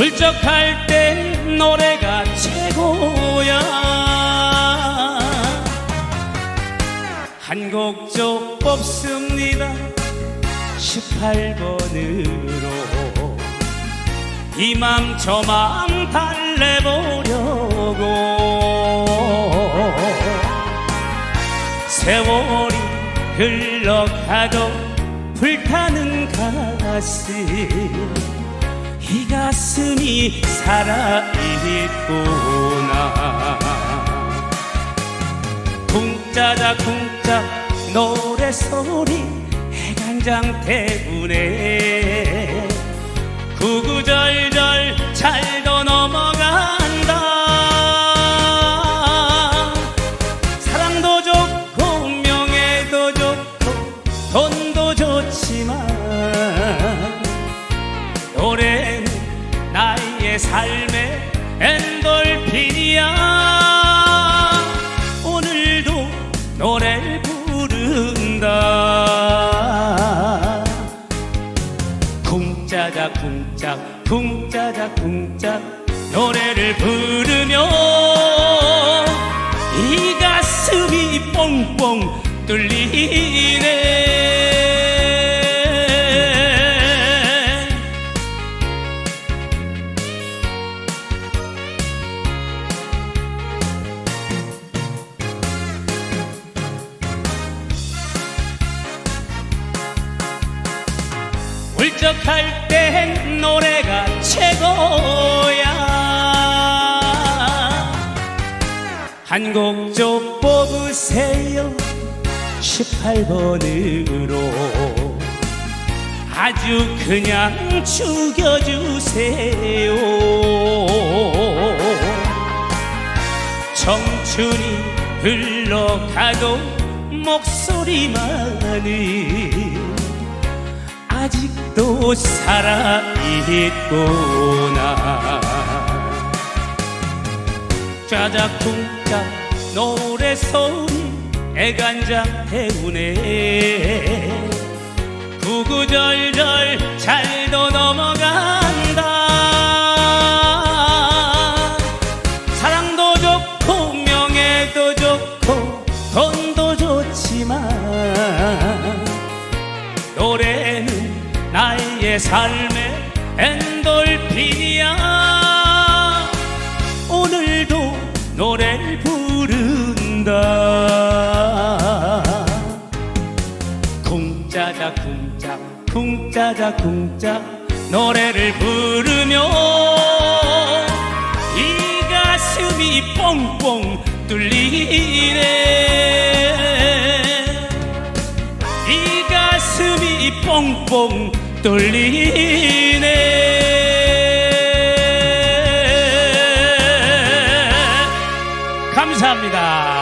울적할 땐 노래가 최고야. 한 곡 좀 뽑습니다. 18번으로. 이 맘 저 맘 달래보려고. 세월이 흘러가도 불타는 가슴 이 가슴이 살아있구나. 쿵짜자 쿵짜 노래소리 해간장 때문에 삶의 엔돌핀이야. 오늘도 노래를 부른다. 쿵짜자 쿵짝 쿵짜자 쿵짝. 노래를 부르며 울적할 땐 노래가 최고야. 한 곡 좀 뽑으세요. 18번으로. 아주 그냥 죽여주세요. 청춘이 흘러가도 목소리만은 아직도 살아있구나. 짜자쿵짝 노래 소리 애간장 때문에 구구절절 잘도 넘어간 나의 삶의 엔돌핀이야. 오늘도 노래를 부른다. 쿵짜자 쿵짝 쿵짜자 쿵짝 노래를 부르며 이 가슴이 뻥뻥 뚫리네. 이 가슴이 뻥뻥 뚫리네. 감사합니다